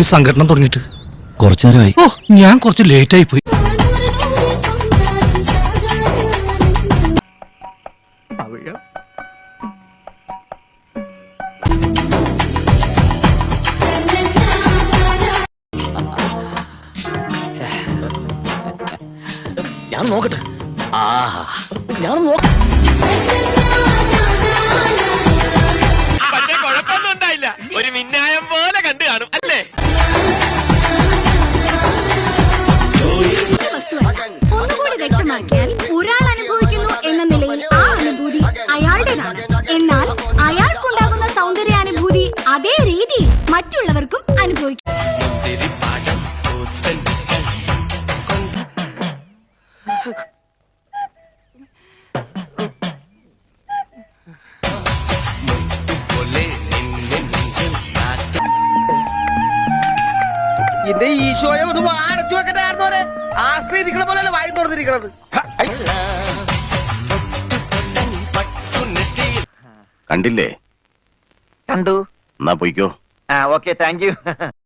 നേരമായി സംഘടന തുടങ്ങിയിട്ട്. കുറച്ചു നേരമായി ഓ ഞാൻ കുറച്ച് ലേറ്റ് ആയി പോയി. ഞാൻ നോക്കട്ടെ. ആ ഞാൻ നോക്ക ഒരാൾ അനുഭവിക്കുന്നു എന്ന നിലയിൽ ആ അനുഭൂതി അയാളുടേതാണ്. എന്നാൽ അയാൾക്കുണ്ടാകുന്ന സൗന്ദര്യാനുഭൂതി അതേ രീതിയിൽ മറ്റുള്ളവർക്കും അനുഭവിക്കും. എന്റെ ഈശോയെ ഒന്ന് വാടച്ചു വെക്കണ്ടായിരുന്നോരെ ആശ്രയിരിക്കണ പോലെയല്ല വായി തുറന്നിരിക്കണത്? കണ്ടില്ലേ? കണ്ടു. എന്നാ പോയിക്കോ. ആ ഓക്കെ താങ്ക് യു.